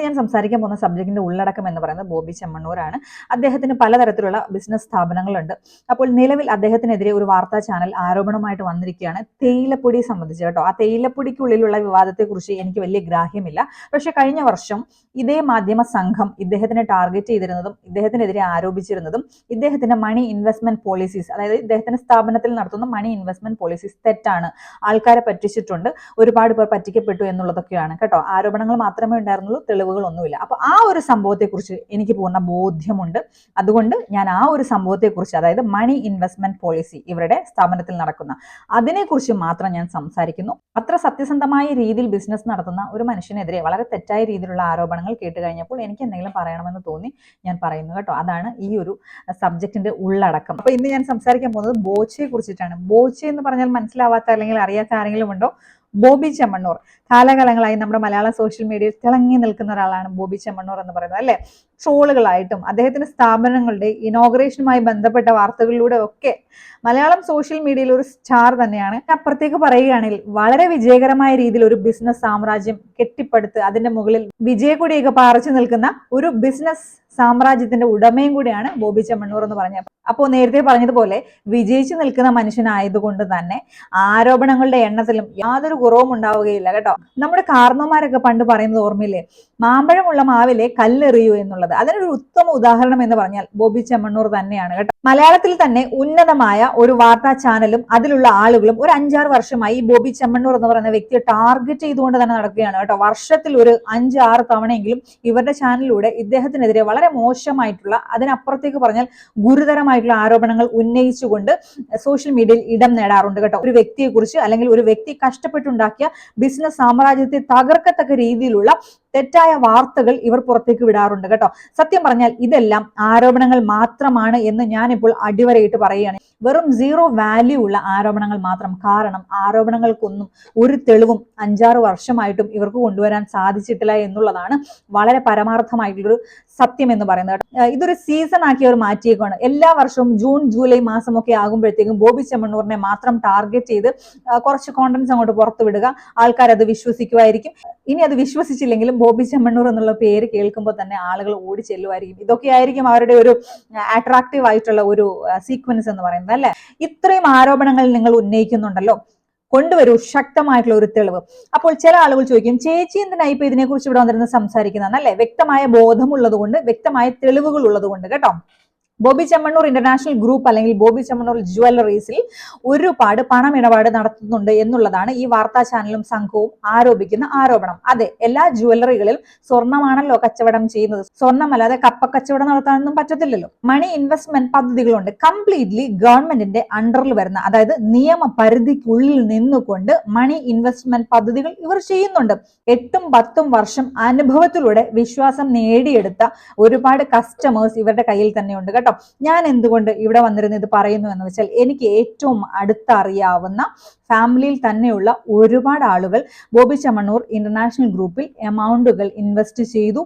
ഇന്ന് ഞാൻ സംസാരിക്കാൻ പോകുന്ന സബ്ജക്റ്റിന്റെ ഉള്ളടക്കം എന്ന് പറയുന്നത് ബോബി ചെമ്മണ്ണൂരാണ്. അദ്ദേഹത്തിന് പലതരത്തിലുള്ള ബിസിനസ് സ്ഥാപനങ്ങളുണ്ട്. അപ്പോൾ നിലവിൽ അദ്ദേഹത്തിനെതിരെ ഒരു വാർത്താ ചാനൽ ആരോപണമായിട്ട് വന്നിരിക്കുകയാണ് തേയിലപ്പൊടി സംബന്ധിച്ച് കേട്ടോ. ആ തേയിലപ്പൊടിക്കുള്ളിലുള്ള വിവാദത്തെക്കുറിച്ച് എനിക്ക് വലിയ ഗ്രാഹ്യമില്ല. പക്ഷെ കഴിഞ്ഞ വർഷം ഇതേ മാധ്യമ സംഘം ഇദ്ദേഹത്തിനെ ടാർഗറ്റ് ചെയ്തിരുന്നതും ഇദ്ദേഹത്തിനെതിരെ ആരോപിച്ചിരുന്നതും ഇദ്ദേഹത്തിന്റെ മണി ഇൻവെസ്റ്റ്മെന്റ് പോളിസീസ് അതായത് ഇദ്ദേഹത്തിന്റെ സ്ഥാപനത്തിൽ നടത്തുന്ന മണി ഇൻവെസ്റ്റ്മെന്റ് പോളിസീസ് തെറ്റാണ്. ആൾക്കാരെ പറ്റിച്ചിട്ടുണ്ട്. ഒരുപാട് പേർ പറ്റിക്കപ്പെട്ടു എന്നുള്ളതൊക്കെയാണ് കേട്ടോ. ആരോപണങ്ങൾ മാത്രമേ ഉണ്ടായിരുന്നുള്ളൂ. തെളിവുകളൊന്നുമില്ല അപ്പൊ ആ ഒരു സംഭവത്തെക്കുറിച്ച് എനിക്ക് പൂർണ ബോധ്യമുണ്ട്. അതുകൊണ്ട് ഞാൻ ആ ഒരു സംഭവത്തെക്കുറിച്ച് അതായത് മണി ഇൻവെസ്റ്റ്മെന്റ് പോളിസി ഇവരുടെ സ്ഥാപനത്തിൽ നടക്കുന്ന അതിനെക്കുറിച്ച് മാത്രം ഞാൻ സംസാരിക്കുന്നു. അത്ര സത്യസന്ധമായ രീതിയിൽ ബിസിനസ് നടത്തുന്ന ഒരു മനുഷ്യനെതിരെ വളരെ തെറ്റായ രീതിയിലുള്ള ആരോപണങ്ങൾ കേട്ട് കഴിഞ്ഞപ്പോൾ എനിക്ക് എന്തെങ്കിലും പറയണമെന്ന് തോന്നി ഞാൻ പറയുന്നു കേട്ടോ. അതാണ് ഈ ഒരു സബ്ജക്റ്റിന്റെ ഉള്ളടക്കം. അപ്പൊ ഇന്ന് ഞാൻ സംസാരിക്കാൻ പോകുന്നത് ബോച്ചയെ കുറിച്ചിട്ടാണ് ബോച്ച എന്ന് പറഞ്ഞാൽ മനസ്സിലാവാത്ത അല്ലെങ്കിൽ അറിയാത്ത ആരെങ്കിലും ഉണ്ടോ? ബോബി ചെമ്മണ്ണൂർ. കാലകാലങ്ങളായി നമ്മുടെ മലയാള സോഷ്യൽ മീഡിയയിൽ തിളങ്ങി നിൽക്കുന്ന ഒരാളാണ് ബോബി ചെമ്മണ്ണൂർ എന്ന് പറയുന്നത് അല്ലെ? ട്രോളുകളായിട്ടും അദ്ദേഹത്തിന്റെ സ്ഥാപനങ്ങളുടെ ഇനോഗ്രേഷനുമായി ബന്ധപ്പെട്ട വാർത്തകളിലൂടെ ഒക്കെ മലയാളം സോഷ്യൽ മീഡിയയിൽ ഒരു സ്റ്റാർ തന്നെയാണ്. അപ്പുറത്തേക്ക് പറയുകയാണെങ്കിൽ വളരെ വിജയകരമായ രീതിയിൽ ഒരു ബിസിനസ് സാമ്രാജ്യം കെട്ടിപ്പടുത്ത് അതിന്റെ മുകളിൽ വിജയക്കൊടിയൊക്കെ പാറിച്ചു നിൽക്കുന്ന ഒരു ബിസിനസ് സാമ്രാജ്യത്തിന്റെ ഉടമയും കൂടിയാണ് ബോബി ചെമ്മണ്ണൂർ എന്ന് പറഞ്ഞത്. അപ്പോൾ നേരത്തെ പറഞ്ഞതുപോലെ വിജയിച്ചു നിൽക്കുന്ന മനുഷ്യനായതുകൊണ്ട് തന്നെ ആരോപണങ്ങളുടെ എണ്ണത്തിലും യാതൊരു കുറവും ഉണ്ടാവുകയില്ല കേട്ടോ. നമ്മുടെ കാർന്നോമാരൊക്കെ പണ്ട് പറയുന്നത് ഓർമ്മയില്ലേ? മാമ്പഴമുള്ള മാവിലെ കല്ലെറിയൂ എന്നുള്ളത്. അതിനൊരു ഉത്തമ ഉദാഹരണം എന്ന് പറഞ്ഞാൽ ബോബി ചെമ്മണ്ണൂർ തന്നെയാണ് കേട്ടോ. മലയാളത്തിൽ തന്നെ ഉന്നതമായ ഒരു വാർത്താ ചാനലും അതിലുള്ള ആളുകളും ഒരു അഞ്ചാറ് വർഷമായി ബോബി ചെമ്മണ്ണൂർ എന്ന് പറയുന്ന വ്യക്തിയെ ടാർഗറ്റ് ചെയ്തുകൊണ്ട് തന്നെ നടക്കുകയാണ് കേട്ടോ. വർഷത്തിൽ ഒരു അഞ്ചാറ് തവണയെങ്കിലും ഇവരുടെ ചാനലിലൂടെ ഇദ്ദേഹത്തിനെതിരെ വളരെ മോശമായിട്ടുള്ള അതിനപ്പുറത്തേക്ക് പറഞ്ഞാൽ ഗുരുതരമായിട്ടുള്ള ആരോപണങ്ങൾ ഉന്നയിച്ചുകൊണ്ട് സോഷ്യൽ മീഡിയയിൽ ഇടം നേടാറുണ്ട് കേട്ടോ. ഒരു വ്യക്തിയെക്കുറിച്ച് അല്ലെങ്കിൽ ഒരു വ്യക്തി കഷ്ടപ്പെട്ടുണ്ടാക്കിയ ബിസിനസ് സാമ്രാജ്യത്തെ തകർക്കത്തക്ക രീതിയിലുള്ള തെറ്റായ വാർത്തകൾ ഇവർ പുറത്തേക്ക് വിടാറുണ്ട് കേട്ടോ. സത്യം പറഞ്ഞാൽ ഇതെല്ലാം ആരോപണങ്ങൾ മാത്രമാണ് എന്ന് ഞാനിപ്പോൾ അടിവരയിട്ട് പറയുകയാണ്. വെറും സീറോ വാല്യൂ ഉള്ള ആരോപണങ്ങൾ മാത്രം. കാരണം ആരോപണങ്ങൾക്കൊന്നും ഒരു തെളിവും അഞ്ചാറ് വർഷമായിട്ടും ഇവർക്ക് കൊണ്ടുവരാൻ സാധിച്ചിട്ടില്ല എന്നുള്ളതാണ് വളരെ പരമാർത്ഥമായിട്ടുള്ളൊരു സത്യം എന്ന് പറയുന്നത് ഇതൊരു സീസൺ ആക്കി അവർ മാറ്റിയേക്കാണ് എല്ലാ വർഷവും ജൂൺ ജൂലൈ മാസമൊക്കെ ആകുമ്പോഴത്തേക്കും ബോബി ചെമ്മണ്ണൂറിനെ മാത്രം ടാർഗറ്റ് ചെയ്ത് കുറച്ച് കോണ്ടൻസ് അങ്ങോട്ട് പുറത്തു വിടുക ആൾക്കാർ അത് വിശ്വസിക്കുമായിരിക്കും ഇനി അത് വിശ്വസിച്ചില്ലെങ്കിലും ബോബി ചെമ്മണ്ണൂർ എന്നുള്ള പേര് കേൾക്കുമ്പോൾ തന്നെ ആളുകൾ ഓടി ചെല്ലുമായിരിക്കും. ഇതൊക്കെയായിരിക്കും അവരുടെ ഒരു അട്രാക്റ്റീവ് ആയിട്ടുള്ള ഒരു സീക്വൻസ് എന്ന് പറയുന്നത് അല്ലെ? ഇത്രയും ആരോപണങ്ങൾ നിങ്ങൾ ഉന്നയിക്കുന്നുണ്ടല്ലോ. കൊണ്ടുവരൂ ശക്തമായിട്ടുള്ള ഒരു തെളിവ്. അപ്പോൾ ചില ആളുകൾ ചോദിക്കും ചേച്ചി എന്തിനായി ഇപ്പൊ ഇതിനെക്കുറിച്ച് ഇവിടെ വന്നിരുന്ന് സംസാരിക്കുന്നതാണ് അല്ലെ? വ്യക്തമായ ബോധമുള്ളത് കൊണ്ട് വ്യക്തമായ തെളിവുകൾ ഉള്ളത് കൊണ്ട് കേട്ടോ. ബോബി ചെമ്മണ്ണൂർ ഇന്റർനാഷണൽ ഗ്രൂപ്പ് അല്ലെങ്കിൽ ബോബി ചെമ്മണ്ണൂർ ജുവല്ലറീസിൽ ഒരുപാട് പണം ഇടപാട് നടത്തുന്നുണ്ട് എന്നുള്ളതാണ് ഈ വാർത്താ ചാനലും സംഘവും ആരോപിക്കുന്ന ആരോപണം. അതെ എല്ലാ ജുവല്ലറികളിലും സ്വർണമാണല്ലോ കച്ചവടം ചെയ്യുന്നത്. സ്വർണമല്ലാതെ കപ്പ കച്ചവടം നടത്താനൊന്നും പറ്റത്തില്ലല്ലോ. മണി ഇൻവെസ്റ്റ്മെന്റ് പദ്ധതികളുണ്ട്. കംപ്ലീറ്റ്ലി ഗവൺമെന്റിന്റെ അണ്ടറിൽ വരുന്ന അതായത് നിയമ പരിധിക്കുള്ളിൽ നിന്നുകൊണ്ട് മണി ഇൻവെസ്റ്റ്മെന്റ് പദ്ധതികൾ ഇവർ ചെയ്യുന്നുണ്ട്. എട്ടും പത്തും വർഷം അനുഭവത്തിലൂടെ വിശ്വാസം നേടിയെടുത്ത ഒരുപാട് കസ്റ്റമേഴ്സ് ഇവരുടെ കയ്യിൽ തന്നെയുണ്ട് കേട്ടോ. ഞാൻ എന്തുകൊണ്ട് ഇവിടെ വന്നിരുന്ന് ഇത് പറയുന്നു എന്ന് വെച്ചാൽ എനിക്ക് ഏറ്റവും അടുത്തറിയാവുന്ന ഫാമിലിയിൽ തന്നെയുള്ള ഒരുപാട് ആളുകൾ ബോബി ചമ്മണ്ണൂർ ഇന്റർനാഷണൽ ഗ്രൂപ്പിൽ എമൗണ്ടുകൾ ഇൻവെസ്റ്റ് ചെയ്തു.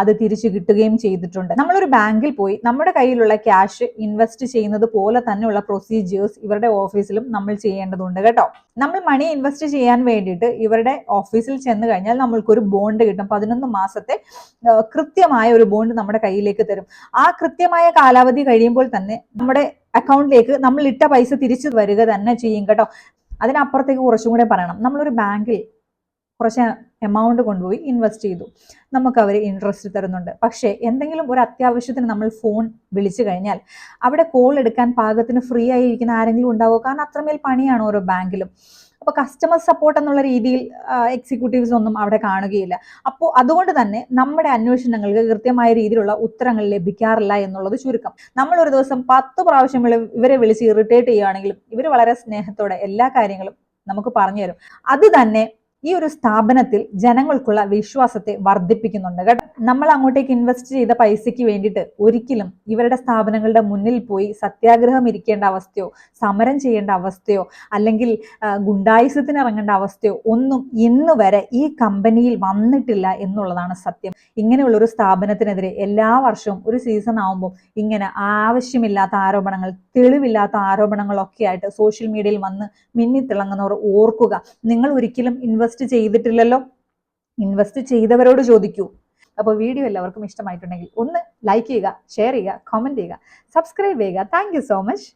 അത് തിരിച്ചു കിട്ടുകയും ചെയ്തിട്ടുണ്ട്. നമ്മളൊരു ബാങ്കിൽ പോയി നമ്മുടെ കയ്യിലുള്ള ക്യാഷ് ഇൻവെസ്റ്റ് ചെയ്യുന്നത് പോലെ തന്നെയുള്ള പ്രൊസീജിയേഴ്സ് ഇവരുടെ ഓഫീസിലും നമ്മൾ ചെയ്യേണ്ടതുണ്ട് കേട്ടോ. നമ്മൾ മണി ഇൻവെസ്റ്റ് ചെയ്യാൻ വേണ്ടിയിട്ട് ഇവരുടെ ഓഫീസിൽ ചെന്ന് കഴിഞ്ഞാൽ നമ്മൾക്കൊരു ബോണ്ട് കിട്ടും. പതിനൊന്ന് മാസത്തെ കൃത്യമായ ഒരു ബോണ്ട് നമ്മുടെ കയ്യിലേക്ക് തരും. ആ കൃത്യമായ കാലാവധി കഴിയുമ്പോൾ തന്നെ നമ്മുടെ അക്കൗണ്ടിലേക്ക് നമ്മൾ ഇട്ട പൈസ തിരിച്ചു വരിക തന്നെ ചെയ്യും കേട്ടോ. അതിനപ്പുറത്തേക്ക് കുറച്ചും കൂടെ പറയണം. നമ്മളൊരു ബാങ്കിൽ കുറച്ച് എമൗണ്ട് കൊണ്ടുപോയി ഇൻവെസ്റ്റ് ചെയ്തു. നമുക്ക് അവർ ഇൻട്രസ്റ്റ് തരുന്നുണ്ട്. പക്ഷേ എന്തെങ്കിലും ഒരു അത്യാവശ്യത്തിന് നമ്മൾ ഫോൺ വിളിച്ചു കഴിഞ്ഞാൽ അവിടെ കോൾ എടുക്കാൻ പാകത്തിന് ഫ്രീ ആയിരിക്കുന്ന ആരെങ്കിലും ഉണ്ടാവുക കാരണം അത്രമേൽ പണിയാണ് ഓരോ ബാങ്കിലും. അപ്പോൾ കസ്റ്റമർ സപ്പോർട്ട് എന്നുള്ള രീതിയിൽ എക്സിക്യൂട്ടീവ്സ് ഒന്നും അവിടെ കാണുകയില്ല. അപ്പോൾ അതുകൊണ്ട് തന്നെ നമ്മുടെ അന്വേഷണങ്ങൾക്ക് കൃത്യമായ രീതിയിലുള്ള ഉത്തരങ്ങൾ ലഭിക്കാറില്ല എന്നുള്ളത് ചുരുക്കം. നമ്മൾ ഒരു ദിവസം പത്ത് പ്രാവശ്യം ഇവരെ വിളിച്ച് ഇറിറ്റേറ്റ് ചെയ്യുകയാണെങ്കിലും ഇവർ വളരെ സ്നേഹത്തോടെ എല്ലാ കാര്യങ്ങളും നമുക്ക് പറഞ്ഞു തരും. അത് തന്നെ ഈ ഒരു സ്ഥാപനത്തിൽ ജനങ്ങൾക്കുള്ള വിശ്വാസത്തെ വർദ്ധിപ്പിക്കുന്നുണ്ട് കേട്ടോ. നമ്മൾ അങ്ങോട്ടേക്ക് ഇൻവെസ്റ്റ് ചെയ്ത പൈസയ്ക്ക് വേണ്ടിയിട്ട് ഒരിക്കലും ഇവരുടെ സ്ഥാപനങ്ങളുടെ മുന്നിൽ പോയി സത്യാഗ്രഹം ഇരിക്കേണ്ട അവസ്ഥയോ സമരം ചെയ്യേണ്ട അവസ്ഥയോ അല്ലെങ്കിൽ ഗുണ്ടായുസത്തിന് ഇറങ്ങേണ്ട അവസ്ഥയോ ഒന്നും ഇന്ന് വരെ ഈ കമ്പനിയിൽ വന്നിട്ടില്ല എന്നുള്ളതാണ് സത്യം. ഇങ്ങനെയുള്ള ഒരു സ്ഥാപനത്തിനെതിരെ എല്ലാ വർഷവും ഒരു സീസൺ ആവുമ്പോൾ ഇങ്ങനെ ആവശ്യമില്ലാത്ത ആരോപണങ്ങൾ തെളിവില്ലാത്ത ആരോപണങ്ങളൊക്കെ ആയിട്ട് സോഷ്യൽ മീഡിയയിൽ വന്ന് മിന്നിത്തിളങ്ങുന്നവർ ഓർക്കുക. നിങ്ങൾ ഒരിക്കലും ഇൻവെസ്റ്റ് ചെയ്തിട്ടില്ലല്ലോ. ഇൻവെസ്റ്റ് ചെയ്തവരോട് ചോദിക്കൂ. അപ്പോൾ വീഡിയോ എല്ലാവർക്കും ഇഷ്ടമായിട്ടുണ്ടെങ്കിൽ ഒന്ന് ലൈക്ക് ചെയ്യുക ഷെയർ ചെയ്യുക കമന്റ് ചെയ്യുക സബ്സ്ക്രൈബ് ചെയ്യുക. Thank so much